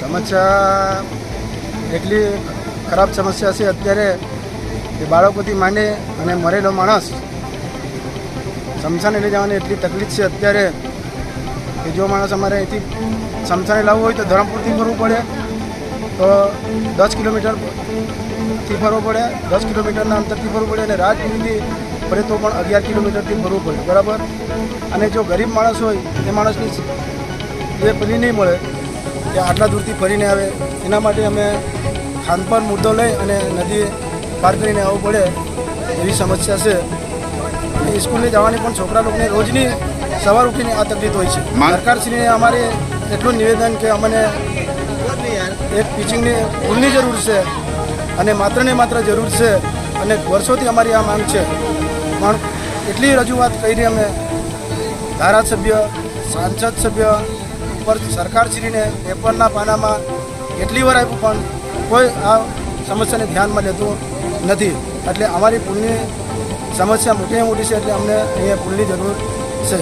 સમસ્યા એટલી ખરાબ સમસ્યા છે અત્યારે કે બાળકોથી માંડે અને મરેલો માણસ સમસાને લઈ જવાની એટલી તકલીફ છે અત્યારે કે જો માણસ અમારે અહીંથી સમસાને લાવવું હોય તો ધરમપુરથી ફરવું પડે, તો દસ કિલોમીટરથી ફરવું પડે, દસ કિલોમીટરના અંતરથી ફરવું પડે અને રાજગીરીથી ફરે તો પણ અગિયાર કિલોમીટરથી ફરવું પડે, બરાબર? અને જો ગરીબ માણસ હોય, એ માણસની એ પેલી નહીં મળે. કે આટલા દૂરથી ફરીને આવે એના માટે અમે ખાનપાન મુદ્દો લઈ અને નદી પાર કરીને આવવું પડે એવી સમસ્યા છે. અને સ્કૂલે જવાની પણ છોકરા લોકોને રોજની સવાર ઉઠીને આ તકલીફ હોય છે. સરકારશ્રીને અમારે એટલું નિવેદન કે અમને એક ટીચિંગની સ્કૂલની જરૂર છે અને માત્ર ને માત્ર જરૂર છે અને વર્ષોથી અમારી આ માંગ છે. પણ એટલી રજૂઆત કરી અમે ધારાસભ્ય સાંસદ સભ્ય ઉપર સરકારશ્રીને પેપરના પાનામાં એટલી વાર આપ્યું, પણ કોઈ આ સમસ્યાને ધ્યાનમાં લેતું નથી. એટલે અમારી પુલની સમસ્યા મોટી મોટી છે, એટલે અમને અહીંયા પુલની જરૂર છે.